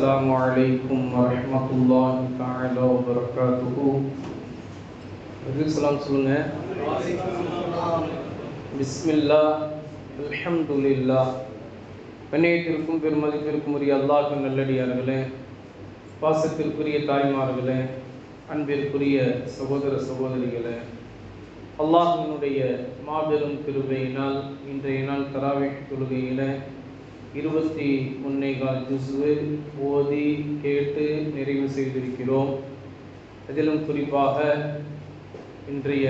السلام عليكم ورحمة الله تعالى وبركاته சலாம் சொல்லுங்க பிஸ்மில்லா அல்ஹம்துலில்லா கண்ணியத்திற்கும் பெருமதிப்பிற்கும் உரிய அல்லாஹின் நல்லடியார்களே பாசத்திற்குரிய தாய்மார்களே அன்பிற்குரிய சகோதர சகோதரிகளே அல்லாஹினுடைய மாபெரும் கிருபையினால் இன்றைய நாள் தராவிக் தொழுகையில் இருபத்தி ஒன்னேகால் ஜுசுவு ஓதி கேட்டு நிறைவு செய்திருக்கிறோம். அதிலும் குறிப்பாக இன்றைய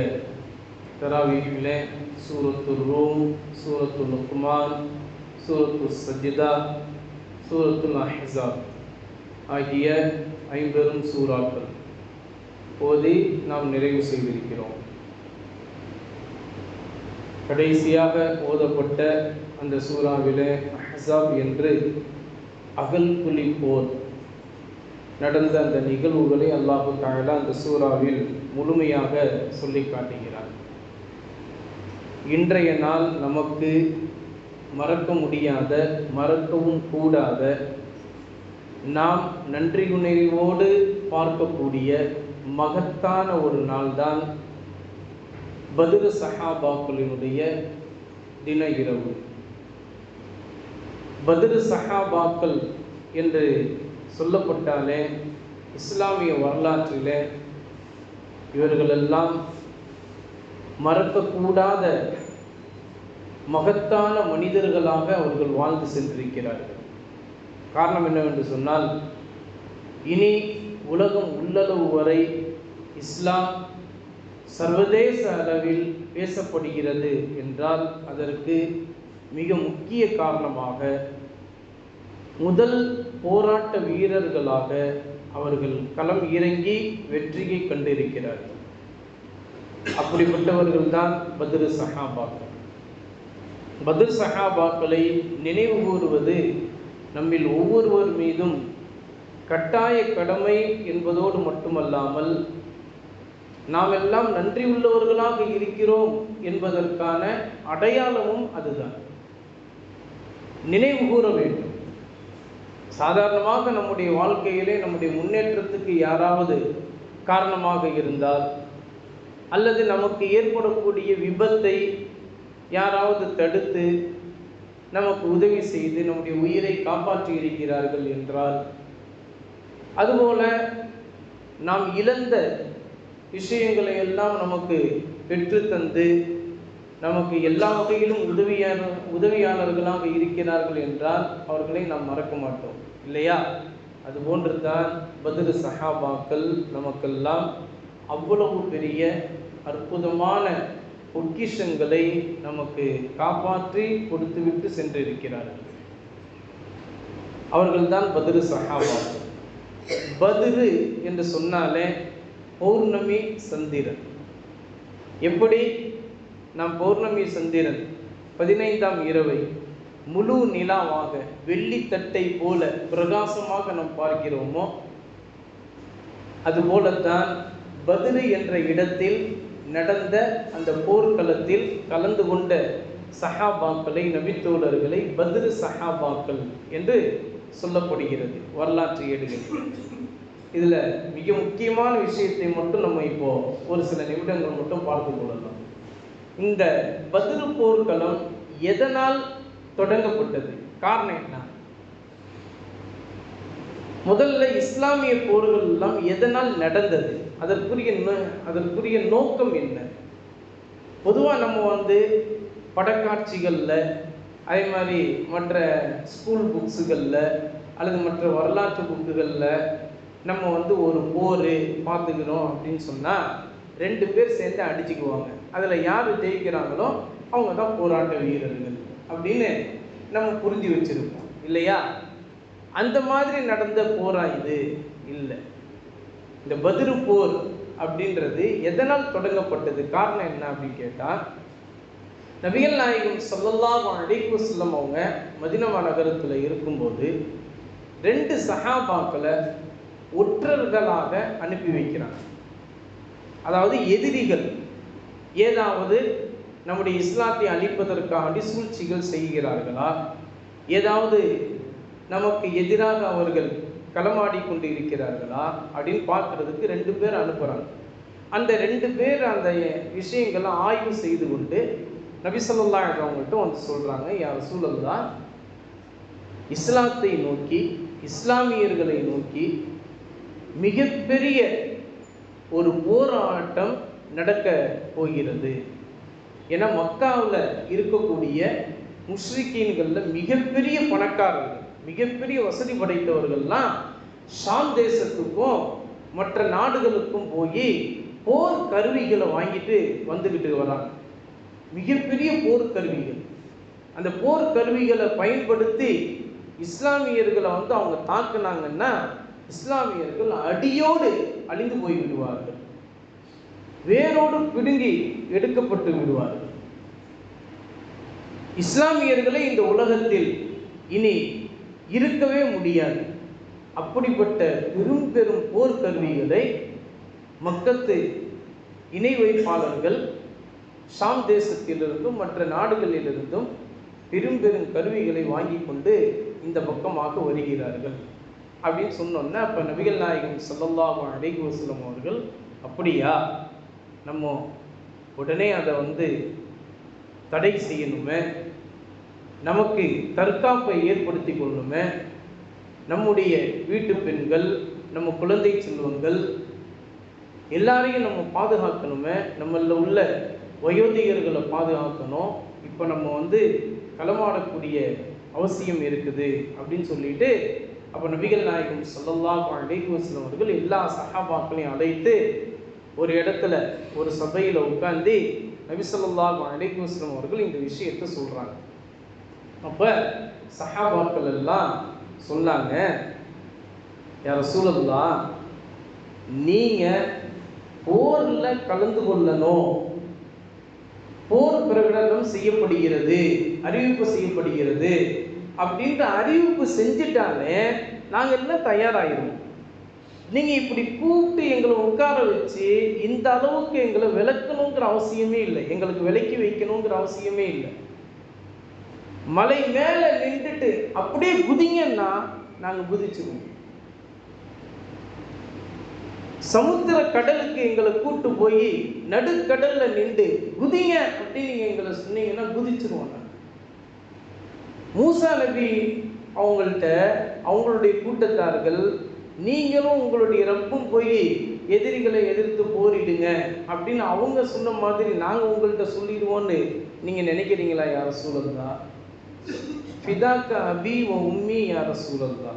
தராவீகிலே சூரத்து ரூம் சூரத்து லுக்மான் சூரத்து சஜிதா சூரத்துல் அஹ்ஸாப் ஆகிய ஐம்பெரும் சூறாக்கள் ஓதி நாம் நிறைவு செய்திருக்கிறோம். கடைசியாக ஓதப்பட்ட அந்த சூறாவிலே அஹ்ஸாப் என்று அகல்குலி போர் நடந்த அந்த நிகழ்வுகளை அல்லாஹு தாயலா அந்த சூறாவில் முழுமையாக சொல்லி காட்டுகிறார். இன்றைய நாள் நமக்கு மறக்க முடியாத மறக்கவும் கூடாத நாம் நன்றி உணர்வோடு பார்க்கக்கூடிய மகத்தான ஒரு நாள்தான் பதுரு சஹாபாக்களினுடைய தின இரவு. பதுரு சஹாபாக்கள் என்று சொல்லப்பட்டாலே இஸ்லாமிய வரலாற்றில் இவர்களெல்லாம் மறக்கக்கூடாத மகத்தான மனிதர்களாக அவர்கள் வாழ்ந்து சென்றிருக்கிறார்கள். காரணம் என்னவென்று சொன்னால் இனி உலகம் உள்ளளவு வரை இஸ்லாம் சர்வதேச அளவில் பேசப்படுகிறது என்றால் அதற்கு மிக முக்கிய காரணமாக முதல் போராட்ட வீரர்களாக அவர்கள் களம் இறங்கி வெற்றியை கண்டிருக்கிறார்கள். அப்படிப்பட்டவர்கள் தான் பத்ரு சஹாபாக்கள். பத்ர் சஹாபாக்களை நினைவு கூறுவது நம்மில் ஒவ்வொருவர் மீதும் கட்டாய கடமை என்பதோடு மட்டுமல்லாமல் நாம் எல்லாம் நன்றி உள்ளவர்களாக இருக்கிறோம் என்பதற்கான அடையாளமும் அதுதான். நினைவு கூற வேண்டும். சாதாரணமாக நம்முடைய வாழ்க்கையிலே நம்முடைய முன்னேற்றத்துக்கு யாராவது காரணமாக இருந்தால் அல்லது நமக்கு ஏற்படக்கூடிய விபத்தை யாராவது தடுத்து நமக்கு உதவி செய்து நம்முடைய உயிரை காப்பாற்றி இருக்கிறார்கள் என்றால் அதுபோல நாம் இழந்த விஷயங்களை எல்லாம் நமக்கு பெற்றுத்தந்து நமக்கு எல்லா வகையிலும் உதவியான உதவியாளர்களாக இருக்கிறார்கள் என்றால் அவர்களை நாம் மறக்க மாட்டோம். இல்லையா? அதுபோன்று தான் பதிரு சஹாபாக்கள் நமக்கெல்லாம் அவ்வளவு பெரிய அற்புதமான பொக்கிஷங்களை நமக்கு காப்பாற்றி கொடுத்துவிட்டு சென்றிருக்கிறார்கள். அவர்கள்தான் பதிரு சஹாபாக்கள் பதிரு என்று சொன்னாலே பௌர்ணமி சந்திரன். எப்படி? நாம் பௌர்ணமி சந்திரன் பதினைந்தாம் இரவை முழு நிலாவாக வெள்ளித்தட்டை போல பிரகாசமாக நாம் பார்க்கிறோமோ? அதுபோலத்தான் பதிலு என்ற இடத்தில் நடந்த அந்த போர்க்களத்தில் கலந்து கொண்ட சஹாபாக்களை நபித்தோழர்களை பதிலு சஹாபாக்கள் என்று சொல்லப்படுகிறது. வரலாற்று ஏடுகள். இதில் மிக முக்கியமான விஷயத்தை மட்டும் நம்ம இப்போ ஒரு சில நிமிடங்கள் மட்டும் பார்த்து கொள்ளலாம். இந்த பதிரு போர்க்களம் எதனால் தொடங்கப்பட்டது? காரணம் என்ன? முதல்ல இஸ்லாமிய போர்கள் எல்லாம் எதனால் நடந்தது? அதற்குரிய அதற்குரிய நோக்கம் என்ன? பொதுவாக நம்ம வந்து படக்காட்சிகளில் அதே மாதிரி மற்ற ஸ்கூல் புக்ஸுகளில் அல்லது மற்ற வரலாற்று புக்குகளில் நம்ம வந்து ஒரு போர் பார்த்துக்கிறோம் அப்படின்னு சொன்னால் ரெண்டு பேர் சேர்ந்து அடிச்சுக்குவாங்க. அதில் யார் ஜெயிக்கிறாங்களோ அவங்க தான் போராட்ட வீரர்கள் அப்படின்னு நம்ம புரிஞ்சு வச்சுருப்போம். இல்லையா? அந்த மாதிரி நடந்த போரா இது? இல்லை. இந்த பதிரு போர் அப்படின்றது எதனால் தொடங்கப்பட்டது? காரணம் என்ன அப்படின்னு கேட்டால் நபிகள் நாயகம் சொல்லல்லாம் அழைப்பு செல்லம் அவங்க மதினமா நகரத்தில் இருக்கும்போது ரெண்டு சஹாபாக்களை ஒற்றர்களாக அனுப்பி வைக்கிறாங்க. அதாவது எதிரிகள். ஏதாவது நம்முடைய இஸ்லாத்தை அழிப்பதற்காண்டி சூழ்ச்சிகள் செய்கிறார்களா? ஏதாவது நமக்கு எதிராக அவர்கள் களமாடி கொண்டு இருக்கிறார்களா அப்படின்னு பார்க்கறதுக்கு ரெண்டு பேர் அனுப்புகிறாங்க அந்த ரெண்டு பேர் அந்த விஷயங்களை ஆய்வு செய்து கொண்டு நபிசல்லா அவங்கள்ட்ட வந்து சொல்கிறாங்க யார் சூழல்லா இஸ்லாத்தை நோக்கி இஸ்லாமியர்களை நோக்கி மிகப்பெரிய ஒரு போராட்டம் நடக்க போகிறது. ஏன்னா மக்காவில் இருக்கக்கூடிய முஸ்லிக்கீன்களில் மிகப்பெரிய பணக்காரர்கள் மிகப்பெரிய வசதி படைத்தவர்கள்லாம் ஷாம் தேசத்துக்கும் மற்ற நாடுகளுக்கும் போய் போர் கருவிகளை வாங்கிட்டு வந்துக்கிட்டு வராங்க. மிகப்பெரிய போர் கருவிகள். அந்த போர் கருவிகளை பயன்படுத்தி இஸ்லாமியர்களை வந்து அவங்க தாக்குனாங்கன்னா இஸ்லாமியர்கள் அடியோடு அழிந்து போய் விடுவார்கள் வேரோடு பிடுங்கி எடுக்கப்பட்டு விடுவார்கள். இஸ்லாமியர்களை இந்த உலகத்தில் இனி இருக்கவே முடியாது. அப்படிப்பட்ட பெரும் பெரும் போர்க்கருவிகளை மக்கத்து இணை வைப்பாளர்கள் சாம் தேசத்திலிருந்தும் மற்ற நாடுகளிலிருந்தும் பெரும் பெரும் கருவிகளை வாங்கி கொண்டு இந்த பக்கமாக வருகிறார்கள். அப்படின்னு சொன்னோன்னே அப்போ நபிகள் நாயகம் சல்லல்லாஹு அலைகுவசலம் அவர்கள் அப்படியா? நம்ம உடனே அதை வந்து தடை செய்யணுமே நமக்கு தற்காப்பை ஏற்படுத்தி கொள்ளணுமே நம்முடைய வீட்டு பெண்கள் நம்ம குழந்தை செல்வங்கள் எல்லாரையும் நம்ம பாதுகாக்கணுமே நம்மளில் உள்ள வயோதிகர்களை பாதுகாக்கணும். இப்போ நம்ம வந்து களமாடக்கூடிய அவசியம் இருக்குது அப்படின்னு சொல்லிட்டு அப்போ நபிகள் நாயகம் சொல்லல்லா அலைஹி அவர்கள் எல்லா சகாபாக்களையும் அழைத்து ஒரு இடத்துல ஒரு சபையில் உட்காந்து நபி ஸல்லல்லாஹு அலைஹி அவர்கள் இந்த விஷயத்தை சொல்கிறாங்க அப்போ சஹாபாக்கள் எல்லாம் சொன்னாங்க யார சூழல்லா நீங்கள் போரில் கலந்து கொள்ளணும். போர் பிரகடனம் செய்யப்படுகிறது அறிவிப்பு செய்யப்படுகிறது. அப்படின்ற அறிவிப்பு செஞ்சுட்டாலே நாங்கள் எல்லாம் தயாராகிடும் நீங்கள் இப்படி கூப்பிட்டு எங்களை உட்கார வச்சு இந்த அளவுக்கு எங்களை விளக்கணுங்கிற அவசியமே இல்லை. எங்களுக்கு விலக்கி வைக்கணுங்கிற அவசியமே இல்லை. மலை மேலே நின்றுட்டு அப்படியே குதிங்கன்னா நாங்கள் குதிச்சிருவோம். சமுத்திர கடலுக்கு எங்களை கூட்டு போய் நடுக்கடல்ல நின்று குதிங்க அப்படின்னு நீங்க எங்களை சொன்னீங்கன்னா குதிச்சிருவோம் மூசா நபி அவங்கள்ட்ட அவங்களுடைய கூட்டத்தார்கள் நீங்களும் உங்களுடைய ரப்பும் போய் எதிரிகளை எதிர்த்து போரிடுங்க அப்படின்னு அவங்க சொன்ன மாதிரி நாங்கள் உங்கள்கிட்ட சொல்லிடுவோன்னு நீங்கள் நினைக்கிறீங்களா யார சூழல்தா ஃபிதாக்க அபி ஓ உம்மி யார சூழல்தா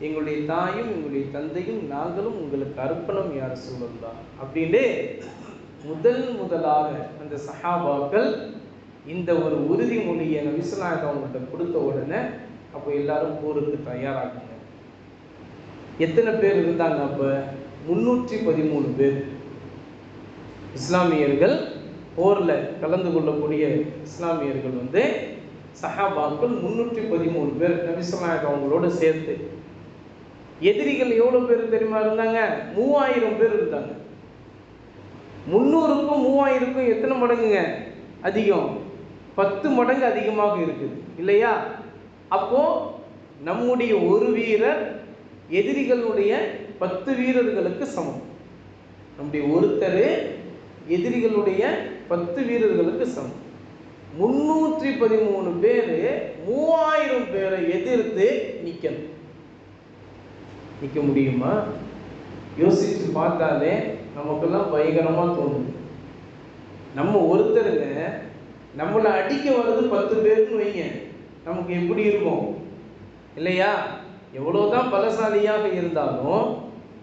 எங்களுடைய தாயும் எங்களுடைய தந்தையும் நாங்களும் உங்களுக்கு அர்ப்பணம் யார சூழல்தா அப்படின்னு முதல் முதலாக அந்த சஹாபாக்கள் இந்த ஒரு உறுதிமொழியை நபிசுல்லாஹ் அவங்கள்ட்ட கொடுத்த உடனே அப்போ எல்லாரும் போருக்கு தயாராகுங்க. எத்தனை பேர் இருந்தாங்க அப்போ? முன்னூற்றி பதிமூணு பேர். இஸ்லாமியர்கள் போரில் கலந்து கொள்ளக்கூடிய இஸ்லாமியர்கள் வந்து சஹாபாக்கள் முன்னூற்றி பதிமூணு பேர் நபிசலாயக் அவங்களோட சேர்த்து. எதிரிகள் எவ்வளோ பேர் தெரியுமா இருந்தாங்க? மூவாயிரம் பேர் இருந்தாங்க. முந்நூறுக்கும் மூவாயிரக்கும் எத்தனை மடங்குங்க? அதிகம். பத்து மடங்கு அதிகமாக இருக்குது. இல்லையா? அப்போ நம்முடைய ஒரு வீரர் எதிரிகளுடைய பத்து வீரர்களுக்கு சமம். நம்முடைய ஒருத்தர் எதிரிகளுடைய பத்து வீரர்களுக்கு சமம். முன்னூற்றி பதிமூணு பேர் மூவாயிரம் பேரை எதிர்த்து நிற்கணும் நிற்க முடியுமா? யோசிச்சு பார்த்தாலே நமக்கெல்லாம் பயங்கரமாக தோணுது. நம்ம ஒருத்தருங்க நம்மளை அடிக்க வர்றது பத்து பேருன்னு வைங்க. நமக்கு எப்படி இருக்கும்? இல்லையா? எவ்வளோதான் பலசாலியாக இருந்தாலும்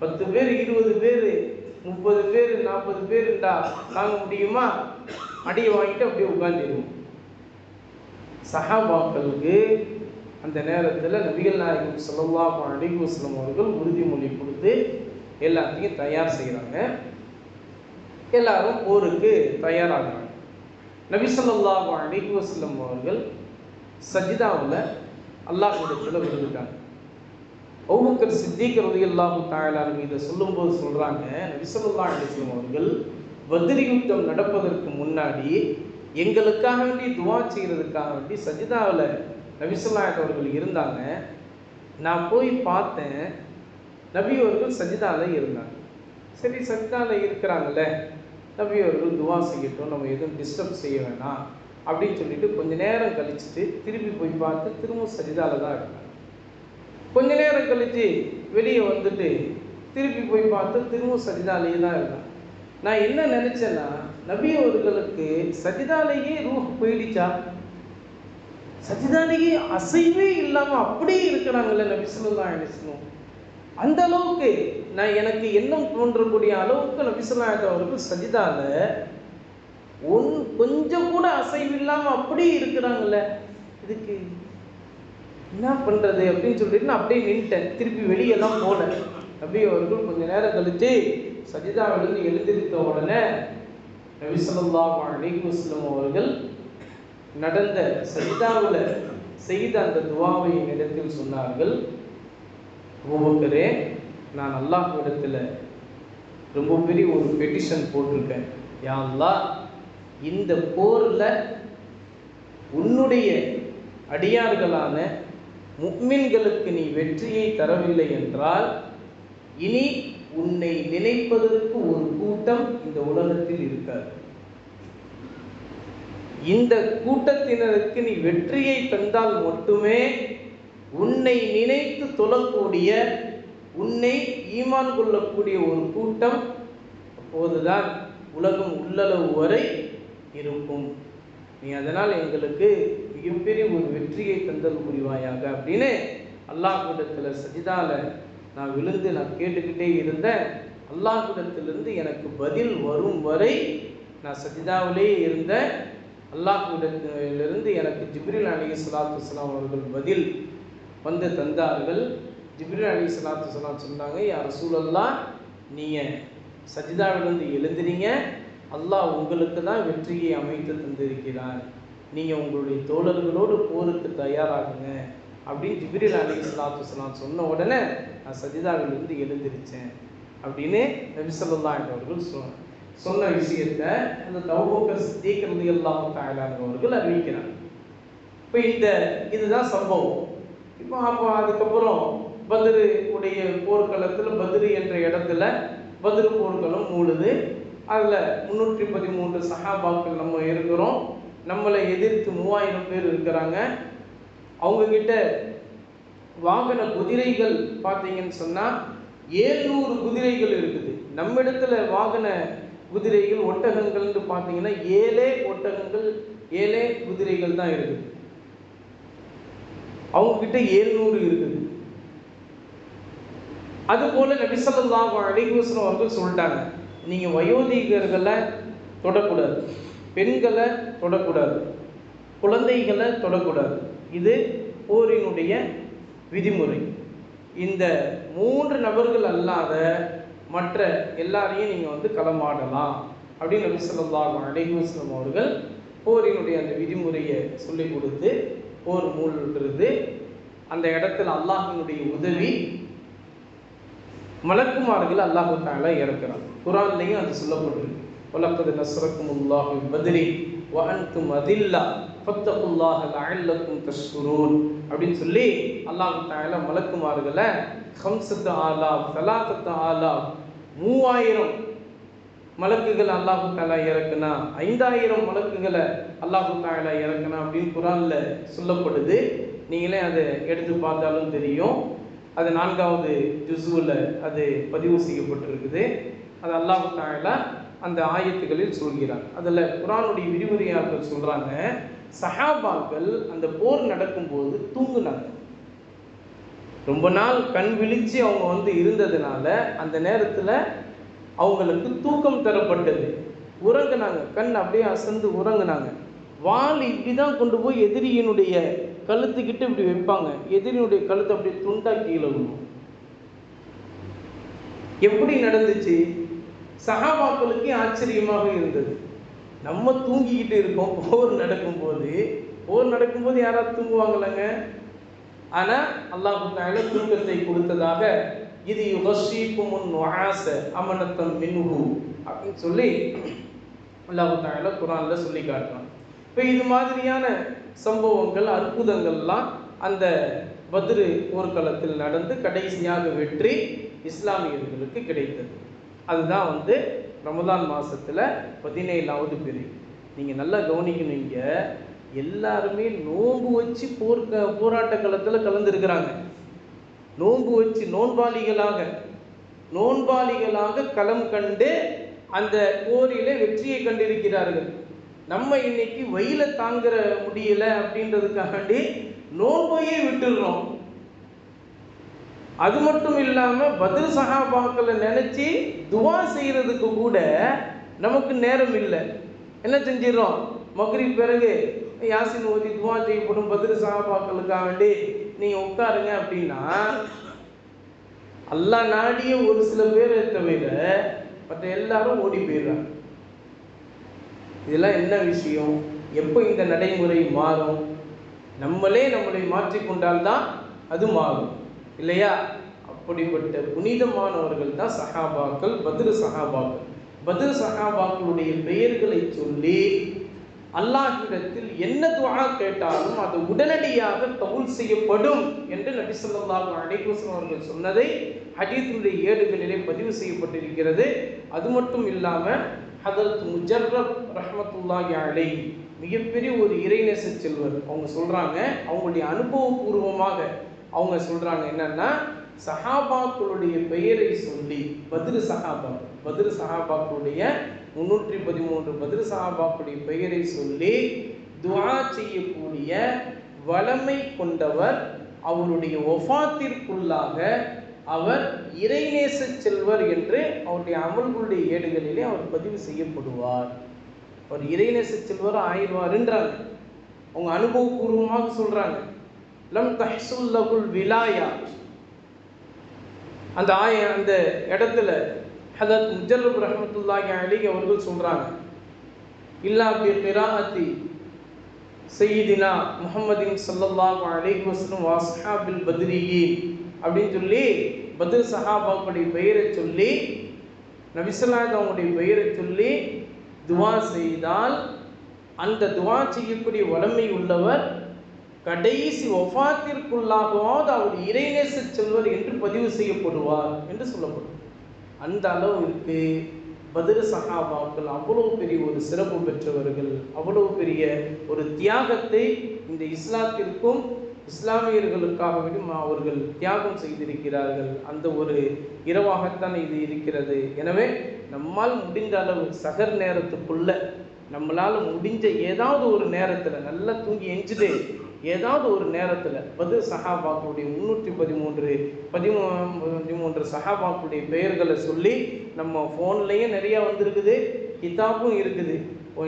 பத்து பேர் இருபது பேர் முப்பது பேர் நாற்பது பேருண்டா தாங்க முடியுமா? அடியை வாங்கிட்டு அப்படியே உட்காந்துருவோம் சஹாபாக்களுக்கு அந்த நேரத்தில் நபிகள் நாயகம் ஸல்லல்லாஹு அலைஹி வஸல்லம் அவர்கள் உறுதிமொழி கொடுத்து எல்லாத்தையும் தயார் செய்கிறாங்க எல்லாரும் போருக்கு தயாராகிறாங்க. நபி ஸல்லல்லாஹு அலைஹி அவர்கள் சஜிதாவில் அல்லாஹ் அல்லாஹ்விடத்தில் விழுந்துட்டாங்க. அபூபக்கர் சித்திக் ரலியல்லாஹு தஆலா இதை சொல்லும்போது சொல்கிறாங்க நபி அலிஸ்லம் அவர்கள் பத்ரி யுத்தம் நடப்பதற்கு முன்னாடி எங்களுக்காக வேண்டி துவா செய்கிறதுக்காக வேண்டி சஜிதாவில் நபிசுல்லாயத் அவர்கள் இருந்தாங்க. நான் போய் பார்த்தேன் நபி அவர்கள் சஜிதாவில் இருந்தாங்க. சரி சஜிதாவில் இருக்கிறாங்கல்ல நபி அவர்கள் துவா செய்யட்டும் நம்ம எதுவும் டிஸ்டர்ப் செய்ய வேணாம் அப்படின்னு சொல்லிட்டு கொஞ்ச நேரம் கழிச்சுட்டு திரும்பி போய் பார்த்து திரும்ப சஜிதாவில் தான் இருந்தாங்க. கொஞ்ச நேரம் கழித்து வெளியே வந்துட்டு திருப்பி போய் பார்த்து திரும்பவும் சஜிதாலேயே தான் இருந்தாங்க நான் என்ன நினச்சேன்னா நபி அவர்களுக்கு சஜிதாலேயே ரூஹ் போயிடுச்சா? சஜிதாலேயே அசைவே இல்லாமல் அப்படியே இருக்கிறாங்கல்ல நபி சொல்லலாம் அலிஸ்லம் அந்த அளவுக்கு நான் எனக்கு எண்ணம் தோன்றக்கூடிய அளவுக்கு நபி சொல்லாத அவர்கள் சஜிதால ஒன் கொஞ்சம் கூட அசைவு இல்லாமல் அப்படியே இருக்கிறாங்கல்ல. இதுக்கு என்ன பண்ணுறது அப்படின்னு சொல்லிட்டு நான் அப்படியே நின்ட்டேன் திருப்பி வெளியெல்லாம் போனேன் அப்படியே அவர்கள் கொஞ்ச நேரம் கழித்து சஜிதாவிலிருந்து எழுந்திருத்த உடனே நபி ஸல்லல்லாஹு அவர்கள் நடந்த சஜிதாவில் செய்த அந்த துவாவை என்னிடத்தில் சொன்னார்கள். அபூபக்கரே நான் அல்லாஹ் இடத்துல ரொம்ப பெரிய ஒரு பெட்டிஷன் போட்டிருக்கேன். யா இந்த போரில் உன்னுடைய அடியார்களான முக்மின்களுக்கு நீ வெற்றியை தரவில்லை என்றால் இனி உன்னை நினைப்பதற்கு ஒரு கூட்டம் இந்த உலகத்தில் இருக்காது. இந்த கூட்டத்தினருக்கு நீ வெற்றியை தந்தால் மட்டுமே உன்னை நினைத்து தொழக்கூடிய உன்னை ஈமான் கொள்ளக்கூடிய ஒரு கூட்டம் அப்போதுதான் உலகம் உள்ளளவு வரை இருக்கும். நீ அதனால் எங்களுக்கு மிகப்பெரிய ஒரு வெற்றியை தந்தல் புரிவாயாக அப்படின்னு அல்லாஹ் கூட்டத்தில் சஜிதால நான் விழுந்து நான் கேட்டுக்கிட்டே இருந்தேன். அல்லாஹ் கூட்டத்திலிருந்து எனக்கு பதில் வரும் வரை நான் சஜிதாவிலே இருந்தேன். அல்லாஹ்விடத்திலிருந்து எனக்கு ஜிப்ரில் அலி சலாத்து வலாம் அவர்கள் பதில் வந்து தந்தார்கள். ஜிப்ரில் அலி சலாத்து வலாம் சொன்னாங்க யார் சூழல்லாம் நீங்கள் சஜிதாவிலிருந்து எழுந்துறீங்க அல்லாஹ் உங்களுக்கு தான் வெற்றியை அமைத்து தந்திருக்கிறார். நீங்கள் உங்களுடைய தோழர்களோடு போருக்கு தயாராகுங்க அப்படின்னு ஜிப்ரில் அலி இஸ்லாத்து இஸ்லாம் சொன்ன உடனே நான் சஜிதாவிலிருந்து எழுந்திருச்சேன் அப்படின்னு நபிசல்லா என்றவர்கள் சொன்ன சொன்ன விஷயத்த அந்த தௌபக்கர் சித்திக் எல்லாம் தஆலா அறிவிக்கிறாங்க இப்போ இந்த இதுதான் சம்பவம். இப்போ அப்போ அதுக்கப்புறம் பதிரு உடைய போர்க்களத்தில் பதிரு என்ற இடத்துல பதிரு போர்க்களம் மூடுது. அதில் முந்நூற்றி பதிமூன்று சஹாபாக்கள் நம்ம இருக்கிறோம். நம்மளை எதிர்த்து மூவாயிரம் பேர் இருக்கிறாங்க. அவங்க கிட்ட வாகன குதிரைகள் பார்த்தீங்கன்னு சொன்னால் ஏழ்நூறு குதிரைகள் இருக்குது. நம்ம இடத்துல வாகன குதிரைகள் ஒட்டகங்கள்னு பார்த்தீங்கன்னா ஏழே ஒட்டகங்கள் ஏழே குதிரைகள் தான் இருக்குது. அவங்க கிட்ட ஏழ்நூறு இருக்குது. அது போல நபிசல்லாஹு அலிகுஸ்லம் அவர்கள் சொல்லிட்டாங்க நீங்க வயோதிகர்களை தொடக்கூடாது. பெண்களை தொடக்கூடாது. குழந்தைகளை தொடக்கூடாது. இது போரினுடைய விதிமுறை. இந்த மூன்று நபர்கள் அல்லாத மற்ற எல்லாரையும் நீங்கள் வந்து களமாடலாம் அப்படின்னு நபி ஸல்லல்லாஹு அலைஹி அவர்கள் போரினுடைய அந்த விதிமுறையை சொல்லி கொடுத்து போர் மூழ்கிறது. அந்த இடத்துல அல்லாஹினுடைய உதவி மலக்குமார்கள் அல்லாஹு தாலா இறக்குறான் குரான்லையும் அது சொல்லப்பட்டிருக்கு. வலக்கது நஸ்ரக்கும் உல்லாஹு பத்ரி வஅன்தும் அதில்லா ஃபத்தகுல்லாஹ லஅல்லக்கும் தஷ்குரூன் அப்படின்னு சொல்லி அல்லாஹ் தாலா மலக்குமார்களை ஹம்சத்து ஆலா சலாசத்து ஆலா மூவாயிரம் மலக்குகள் அல்லாஹு தாலா இறக்குனா ஐந்தாயிரம் மலக்குகளை அல்லாஹு தாலா இறக்குனா அப்படின்னு குரானில் சொல்லப்படுது. நீங்களே அதை எடுத்து பார்த்தாலும் தெரியும். அது நான்காவது ஜுசுவில் அது பதிவு செய்யப்பட்டிருக்குது. அது அல்லாஹு தாலா அந்த ஆயத்துகளில் சொல்கிறார். அதில் குரானுடைய விரிவுரையாளர்கள் சொல்கிறாங்க சஹாபாக்கள் அந்த போர் நடக்கும்போது தூங்குனாங்க. ரொம்ப நாள் கண் விழிச்சு அவங்க வந்து இருந்ததுனால அந்த நேரத்தில் அவங்களுக்கு தூக்கம் தரப்பட்டது. உறங்குனாங்க. கண் அப்படியே அசந்து உறங்குனாங்க. வால் இப்படி தான் கொண்டு போய் எதிரியினுடைய கழுத்துக்கிட்ட இப்படி வைப்பாங்க. எதிரியினுடைய கழுத்து அப்படியே துண்டா கீழே விழும் எப்படி நடந்துச்சு? சகாபாக்களுக்கே ஆச்சரியமாக இருந்தது. நம்ம தூங்கிக்கிட்டு இருக்கோம் போர் நடக்கும்போது. போர் நடக்கும்போது யாராவது தூங்குவாங்களாங்க? ஆனால் அல்லாஹு தால தூக்கத்தை கொடுத்ததாக இது யுகஸ்ரீக்கும் நுஆச அமனத்தம் மின்ஹு அப்படின்னு சொல்லி அல்லாஹு தால குரானில் சொல்லி காட்டுறான். இப்போ இது மாதிரியான சம்பவங்கள் அற்புதங்கள்லாம் அந்த பத்ரு போர்க்களத்தில் நடந்து கடைசியாக வெற்றி இஸ்லாமியர்களுக்கு கிடைத்தது. அதுதான் வந்து ரமதான் மாதத்தில் பதினேழாவது பிறை. நீங்கள் நல்லா கவனிக்கணும் இங்கே எல்லாருமே நோன்பு வச்சு போர்க்க போராட்ட களத்தில் கலந்துருக்கிறாங்க. நோன்பு வச்சு நோன்பாளிகளாக நோன்பாளிகளாக களம் கண்டு அந்த போரில வெற்றியை கண்டிருக்கிறார்கள். நம்ம இன்னைக்கு வெயில தாங்குற முடியல அப்படின்றதுக்காண்டி நோன்பையே விட்டுடுறோம். அது மட்டும் இல்லாமல் பதில் சகாபாக்களை நினச்சி துவா செய்யறதுக்கு கூட நமக்கு நேரம் இல்லை. என்ன செஞ்சிடறோம்? மக்ரி பிறகு யாசின் ஓதி துவா செய்யப்படும் பதில் சகாபாக்களுக்காக வேண்டி நீங்கள் உட்காருங்க அப்படின்னா அல்லா நாடிய ஒரு சில பேரை தவிர மற்ற எல்லாரும் ஓடி போயிடுறாங்க. இதெல்லாம் என்ன விஷயம்? எப்போ இந்த நடைமுறை மாறும்? நம்மளே நம்மளை மாற்றிக்கொண்டால்தான் அது மாறும். இல்லையா? அப்படிப்பட்ட புனிதமானவர்கள் தான் சஹாபாக்கள் பதிரு சஹாபாக்கள். பதிரு சஹாபாக்களுடைய பெயர்களை சொல்லி அல்லாஹிடத்தில் என்ன துவா கேட்டாலும் அது உடனடியாக கபூல் செய்யப்படும் என்று நபி சொல்லாஹு அலைஹி அவர்கள் சொன்னதை ஹதீஸுடைய ஏடுகளிலே பதிவு செய்யப்பட்டிருக்கிறது. அது மட்டும் இல்லாமல் ஹதரத் முஜர்ரப் ரஹமத்துல்லாஹி அலை மிகப்பெரிய ஒரு இறைநேச செல்வர். அவங்க சொல்கிறாங்க அவங்களுடைய அனுபவபூர்வமாக அவங்க சொல்றாங்க என்னன்னா சஹாபாக்களுடைய பெயரை சொல்லி பதிரு சஹாபா பதிரு சஹாபாக்களுடைய முன்னூற்றி பதிமூன்று பதிரு சஹாபாக்களுடைய பெயரை சொல்லி துவா செய்யக்கூடிய வளமை கொண்டவர் அவருடைய ஒஃபாத்திற்குள்ளாக அவர் இறைநேச செல்வர் என்று அவருடைய அமல்களுடைய ஏடுகளிலே அவர் பதிவு செய்யப்படுவார். அவர் இறைநேச செல்வர் ஆயிடுவாருன்றாங்க அவங்க அனுபவபூர்வமாக சொல்றாங்க. லம் தஹ்சுல்லகுல் விலாயா. அந்த ஆய அந்த இடத்துல ஹதத் முஜல்லப் ரஹமத்துல்லாஹி அலி அவர்கள் சொல்றாங்க. இல்லா பி கிராஅத்தி சையீதினா முஹம்மதின் ஸல்லல்லாஹு அலைஹி வஸல்லம் வஸ்ஹாபில் பத்ரியின். அப்படின்னு சொல்லி பத்ர் சஹாபாவுடைய பெயரை சொல்லி நபிசல்லாத் அவங்களுடைய பெயரை சொல்லி துவா செய்தால் அந்த துவா செய்யக்கூடிய வளமை உள்ளவர் கடைசி ஒஃபாத்திற்குள்ளாகவாவது அவர் இறைநேச செல்வர் என்று பதிவு செய்யப்படுவார் என்று சொல்லப்படும். அந்த அளவிற்கு பதிர சகாபாக்கள் அவ்வளவு பெரிய ஒரு சிறப்பு பெற்றவர்கள் அவ்வளவு பெரிய ஒரு தியாகத்தை இந்த இஸ்லாத்திற்கும் இஸ்லாமியர்களுக்காக அவர்கள் தியாகம் செய்திருக்கிறார்கள். அந்த ஒரு இரவாகத்தான் இது இருக்கிறது. எனவே நம்மால் முடிந்த அளவு சகர் நேரத்துக்குள்ள நம்மளால் முடிஞ்ச ஏதாவது ஒரு நேரத்தில் நல்லா தூங்கி எஞ்சிட்டு ஏதாவது ஒரு நேரத்தில் பது சஹாபாக்களுடைய முந்நூற்றி பதிமூன்று பதிமூ பதிமூன்று சஹாபாக்களுடைய பெயர்களை சொல்லி நம்ம ஃபோன்லேயும் நிறையா வந்திருக்குது கிதாபும் இருக்குது.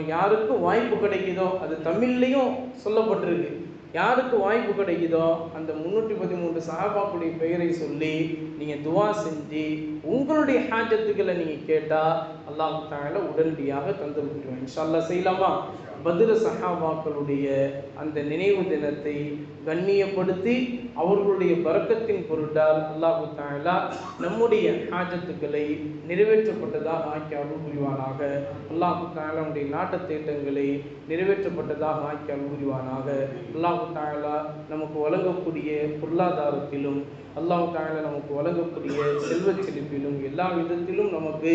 யாருக்கு வாய்ப்பு கிடைக்குதோ அது தமிழ்லேயும் சொல்லப்பட்டிருக்கு. யாருக்கு வாய்ப்பு கிடைக்குதோ அந்த முந்நூற்றி பதிமூன்று சஹாபாக்களுடைய பெயரை சொல்லி நீங்கள் துவா செஞ்சு உங்களுடைய ஹாஜத்துக்களை நீங்கள் கேட்டால் அல்லாஹ் தாயால உடனடியாக தந்து விட்டுருவேன் இன்ஷால்லா செய்யலாமா? பதிர சஹாபாக்களுடைய அந்த நினைவு தினத்தை கண்ணியப்படுத்தி அவர்களுடைய பறக்கத்தின் பொருட்டால் அல்லாஹு தாயலா நம்முடைய ஆஜத்துக்களை நிறைவேற்றப்பட்டதாக ஆக்கி அருள் புரிவானாக அல்லாஹு தாயலாவுடைய நாட்டு திட்டங்களை நிறைவேற்றப்பட்டதாக ஆக்கி அருள் புரிவானாக அல்லாஹு தாயலா நமக்கு வழங்கக்கூடிய பொருளாதாரத்திலும் அல்லாஹு தாயலா நமக்கு வழங்கக்கூடிய செல்வச் செழிப்பிலும் எல்லா விதத்திலும் நமக்கு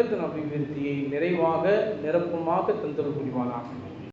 உலகத்தின் அபிவிருத்தியை நிறைவாக நிரப்பமாக தந்தல் புரிவானாக.